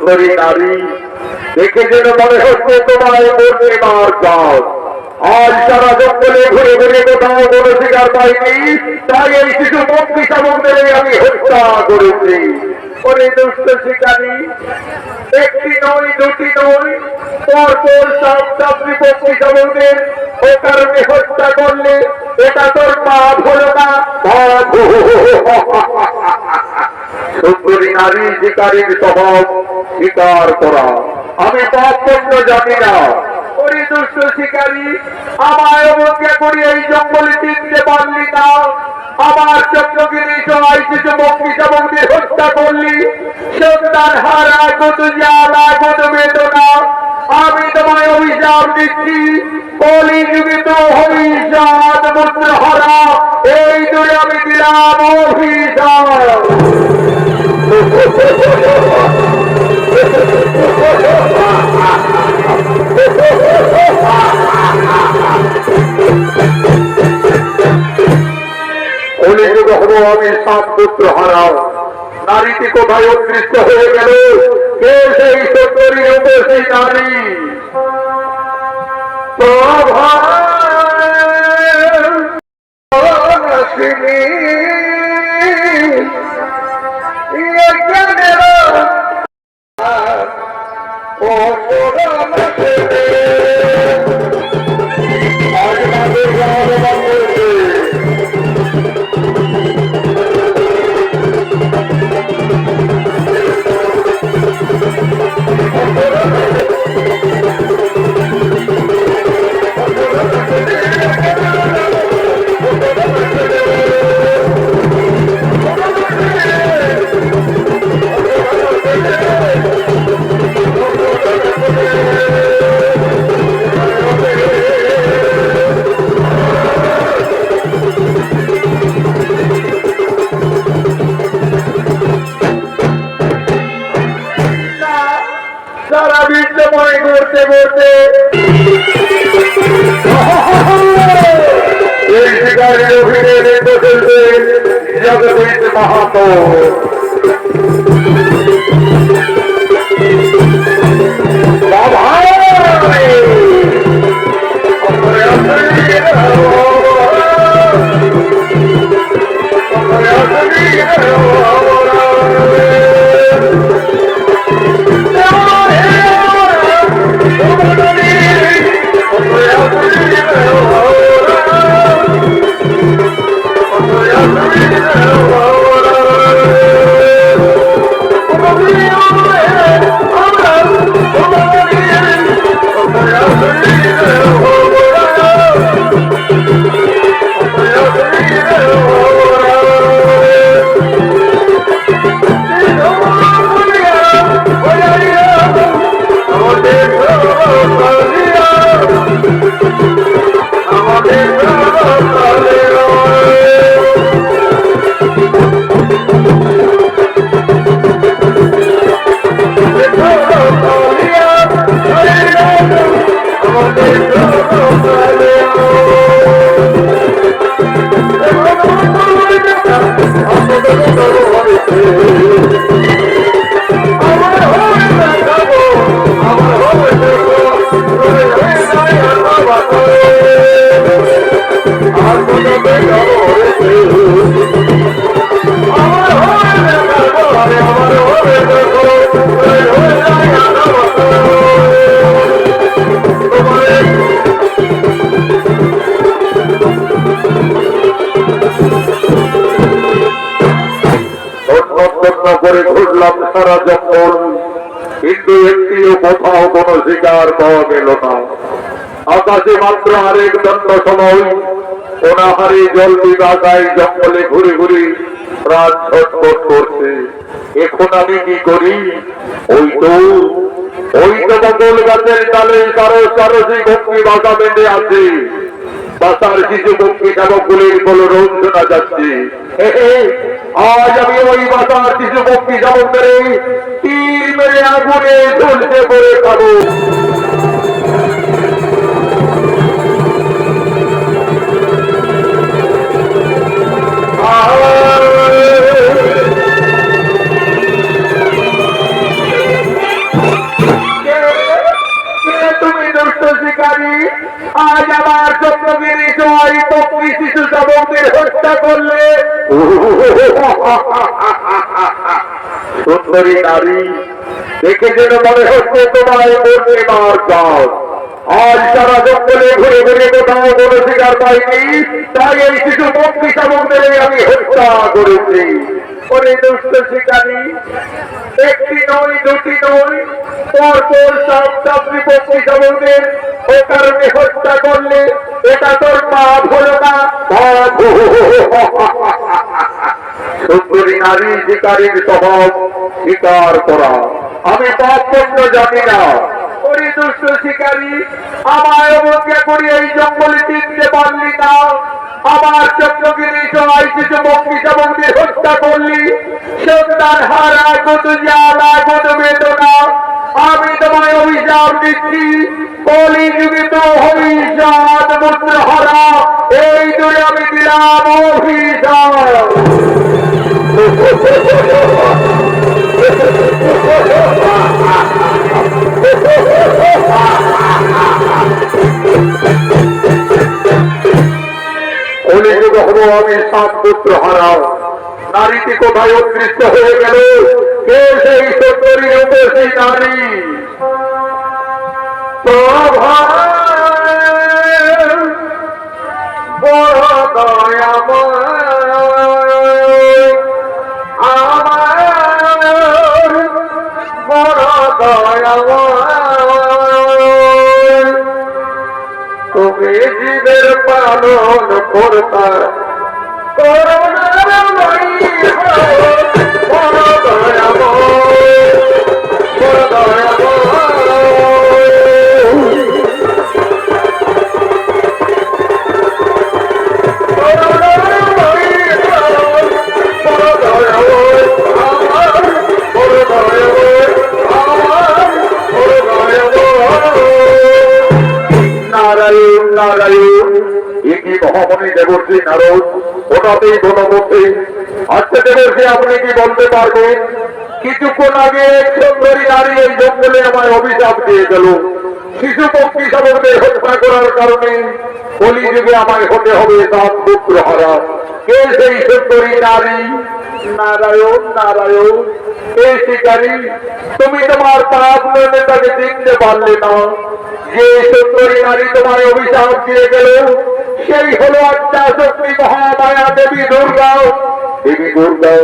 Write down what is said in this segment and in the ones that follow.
সুন্দরী নারী, দেখে যেন মনে হচ্ছে তোমায় মরতে মার যাও আজ সারা জঙ্গলে ঘুরে ঘুরে কোথাও কোনো শিকার পাইনি, তাই এই কিছু পক্ষী শাবকদের আমি হত্যা করেছি। দুষ্ট শিকারী। একটি নয়, দুটি নয়। পর পর সব চাকরি পক্ষী ও কারণে হত্যা করলে এটা তোর পাপ না। সুন্দরী নারী শিকারীর স্বভাব স্বীকার করা। আমি পাপ পণ্য জানি না। শিকারী, আমায় অবজ্ঞা করি এই জঙ্গলে টিকতে পারলি না। আমার চক্রগিরি সবাই কিছু বক্তি সামগ্রী হত্যা করলি সন্তান হারা কত জ্বালা কত বেদনা। আমি তোমায় অভিশাপ দিচ্ছি কলি যুগে তো অভিশাপ মুদ্র হারা এই দূরে আমি দিলাম অভিশাপ। আমি সাত পুত্র হারাও নারীটি কোথায় অদৃষ্ট হয়ে গেল কে সেই সত্তরী রূপে সেই নারী Oh, Oh সারা জঙ্গল কিন্তু একটিও কোথাও কোনো শিকার পাওয়া গেল না, আকাশে মাত্র আরেক দণ্ড সময় অনাহারে জল বিবাগায় জঙ্গলে ঘুরে ঘুরে প্রাণ ছটফট করছে। এখন আমি কি করি? ওই তো ওই তো বকল গাছের ডালে কারও সারসি ভক্তি বাসা বেঁধে আছে। বাসার কিছু বক্তি শাবকগুলির কোনো রোগ শোনা যাচ্ছে। আজ আমি ওই বাসার কিছু বক্তি শাবকদের তীর মেরে আগুনে ঝুলতে পড়ে খাব Ah! আজ আমার চন্দ্রগিরি জয় বকরি শিশু যুবকদের হত্যা করলে। সুন্দরী নারী, দেখে যেন মনে হচ্ছে তোমায় মরতে মার আজ সারা জঙ্গলে ঘুরে ঘুরে কোথাও কোনো শিকার পাইনি, তাই এই শিশু বকরি শাবকদের আমি হত্যা করেছি। ওরে দুষ্ট শিকারী। একটি দুটি পর পর সব ও কারণে হত্যা করলে এটা তোর পাপ হলো না। সুন্দরী নারী, শিকারীর স্বভাব স্বীকার করা। আমি পাপ পণ্য জানি না। দুষ্ট শিকারী, আমায় অবজ্ঞা করি এই জঙ্গলে টিকতে পারলি না আমার চন্দ্রগিরি সবাই কিছু বঙ্গি সামগ্রীর হত্যা করলি। সন্তান হারা কত জ্বালা কত বেদনা। আমি তোমায় অভিশাপ দিচ্ছি। কলি যুগে তো অভিশাপ মুদ্র হারা। এই দূরে আমি দিলাম অভিশাপ। পুত্র হারাও। নারীটি কোথায় অদৃষ্ট হয়ে গেল? কে সেই সুন্দরী রূপসী নারী? প্রভার আমার তুমি জীবের পালন করতা। নারায়ণ নারায়ণ। এটি মহামণি দেবর্ষী নারদ? ওটাতেই গণমুখী। আজকে দেবর্ষী আপনি কি বলতে পারবেন? কিছুক্ষণ আগে সুন্দরী নারী এই জঙ্গলে আমায় অভিশাপ দিয়ে গেল। শিশু পক্ষী সাবকদের হত্যা করার কারণে কলিযুগে আমায় হতে হবে তার পুত্র হারা কে সেই সুন্দরী নারী? নারায়ণ নারায়ণ এই শিকারী, তুমি তোমার পাপ মনে তাকে চিনতে পারলে না। যে সুন্দরী নারী তোমার অভিশাপ দিয়ে গেল, সেই হলো আত্মা শক্তি মহামায়া দেবী দুর্গা। দেবী দুর্গা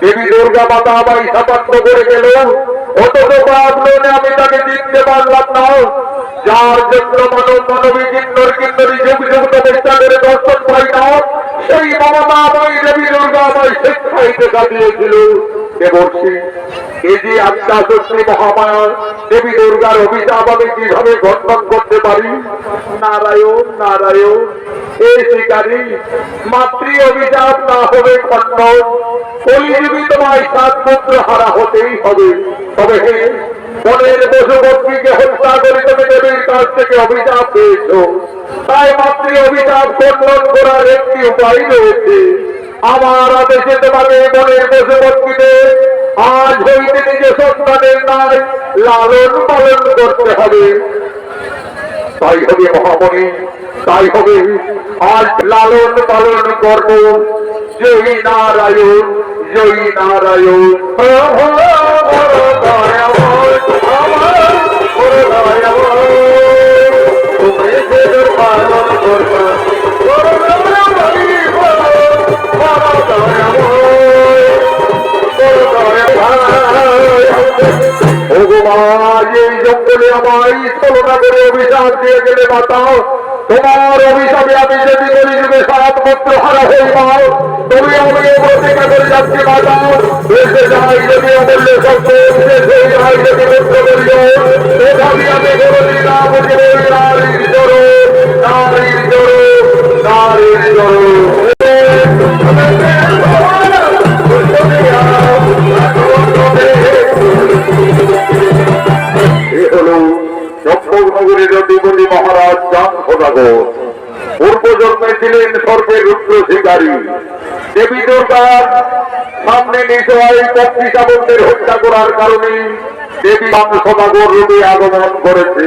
দেবী দুর্গা মাতা আমায় সাপাত্য করে গেল। অথচ পাপ মনে আমি তাকে চিনতে পারলাম না। যার জন্য মানব মানবী কিন্নর কিন্নরী যুগ যুগ করে দর্শন পাই না, সেই মমতা আমায় দেবী দুর্গা আমায় শিক্ষাইতে কাটিয়েছিল দেবর্ষী এই যে আত্মা শক্তি মহামায়া, দেবী দুর্গার অভিশাপ আমি কীভাবে খণ্ডন করতে পারি? নারায়ণ নারায়ণ এই শিকারী, মাতৃ অভিশাপ না হবে খণ্ডন কলিযুগী তোমায় সাত পুত্র হারা হতেই হবে। তবে হে মনের পশুপক্ষীকে হত্যা করে তুমি দেবীর কাছ থেকে অভিশাপ পেয়েছ। তাই মাতৃ অভিশাপ খণ্ডন করার একটি উপায় রয়েছে। আমার আদেশে তোমাকে মনের পশুপক্ষীতে আজ হইতে নিজে সন্তানের নাই লালন পালন করতে হবে। তাই হবে মহামণি, তাই হবে। আজ লালন পালন করব। জয় নারায়ণ জয় নারায়ণ। এই জঙ্গলে আমায় ছলনা করে অভিশাপ দিয়ে গেলে মাতা তোমার অভিশাপে আমি যদি বলি যুগে পুত্র হারা হই মাও তুমি আমি প্রতিজ্ঞা করে যাচ্ছি মাতা দেশে যাই যদি অমূল্য শব্দ দেশে যাই যদি তথাপি আমি নারীর নারীর নারীর রুদ্র শিকারী। দেবী দুর্গার সামনে নিশয় পক্ষী শাবকদের হত্যা করার কারণে দেবী চাঁদ সদাগর রূপে আগমন করেছে।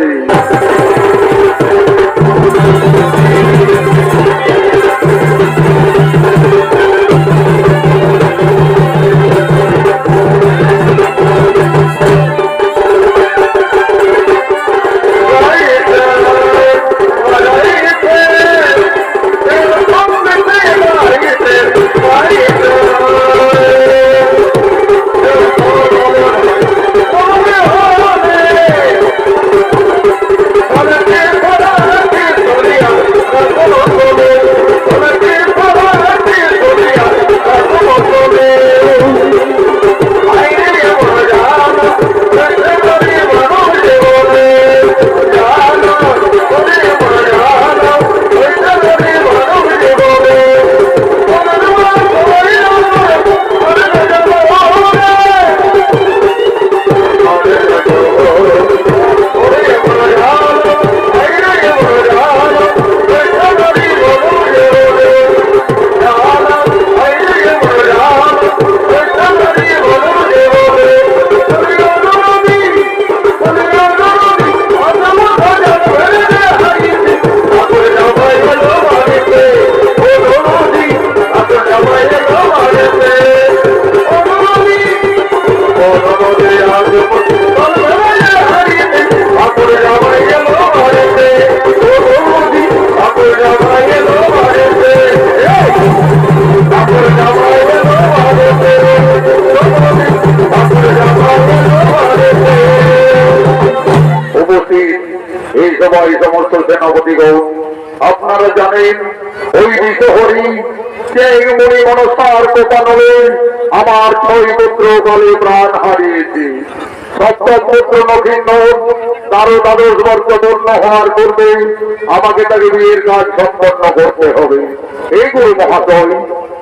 হরিত হরি সেই মুনি মনসার কোপানলে আমার ছয় পুত্র বলে প্রাণ হারিয়েছে। সপ্তম পুত্র নখিন্ন তারও দ্বাদশ বর্ষ পূর্ণ হওয়ার পূর্বে আমাকে তাকে বিয়ের কাজ সম্পন্ন করতে হবে। এইগুলো মহাশয়,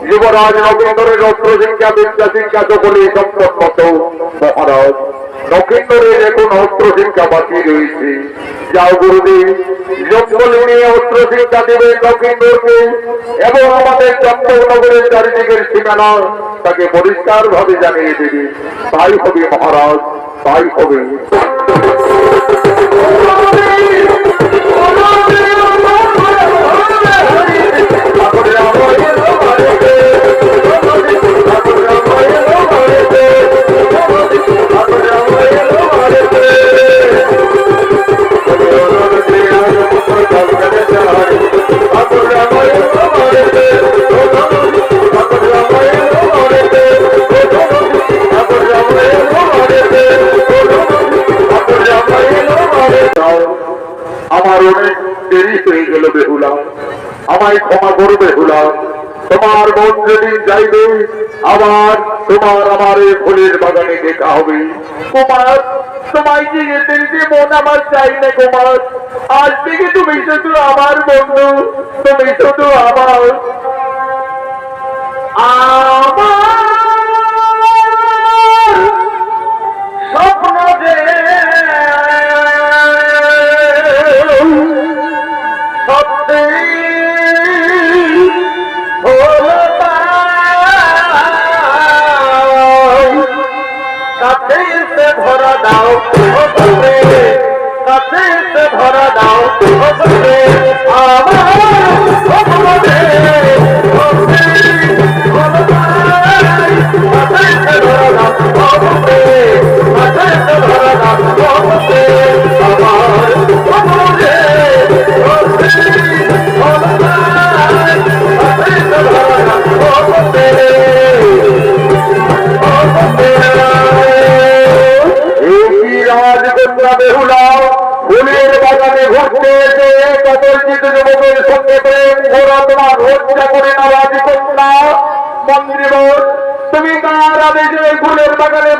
যুবরাজ নগেন্দ্রের অস্ত্র শিক্ষা, বিদ্যা শিক্ষা সকলে সম্পন্ন মহারাজ। নক্ষেন্দ্রের এখন অস্ত্র শিক্ষা বাকি রয়েছে, যাও গুরুদেব জঙ্গলে নিয়ে অস্ত্র শিক্ষা দেবে নক্ষেন্দ্রকে এবং আমাদের চন্দ্রনগরের চারিদিকের সীমানা তাকে পরিষ্কার ভাবে জানিয়ে দেবে। তাই হবে মহারাজ তাই হবে। ক্ষমা করবে হুলাম তোমার মন যদি যাইবে আবার তোমার আমার এই ফুলের বাগানে দেখা হবে। কুমার, তোমায় যে যেতে যে মন আমার চাই না কুমার। আজ থেকে তুমি শুধু আমার বন্ধু, তুমি শুধু আমার। আমার কাছে এসে ভরা দাও বন্ধে, কাছে এসে ভরা দাও বন্ধে,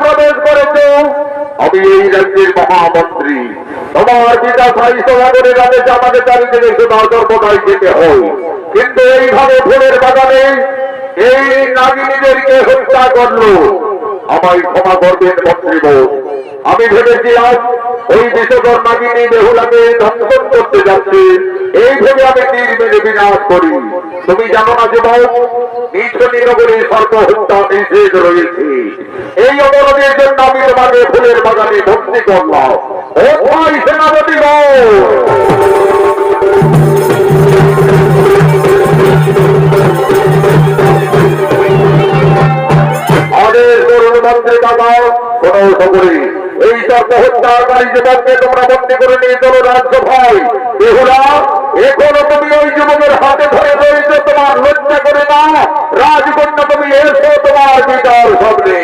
করে কার আমি এই রাজ্যের মহামন্ত্রী। তোমার পিতা সাই সভাগরের আদেশে আমাকে চারিদিকে সদা সর্বদাই যেতে হয়। কিন্তু এইভাবে ফুলের বাগানে এই নাগিনীদেরকে হত্যা করল। আমায় ক্ষমা করবেন মন্ত্রীবোধ আমি ভেবেছিলাম ওই বিশ্বকর নাগিনী বেহুলাকে দর্শন করতে যাচ্ছে। এই ভেবে আমি তীর মেরে বিনাশ করি। তুমি জানো না যে বউ নগরী সর্ব হত্যা নিষেধ রয়েছে। এই অবরোধের জন্য আমি তোমাকে ফুলের বাগানে ভর্তি করলাম। ও ভাই আদেশ করুন কোন সকলে এই সব যুবককে তোমরা বন্দি করে নিয়ে চলো রাজ্যসভায় বেহুলা, এখনও তুমি ওই যুবকের হাতে ধরে রয়েছে, তোমার লজ্জা করে না। রাজকন্যা, তুমি এসো তোমার বিচার সামনে।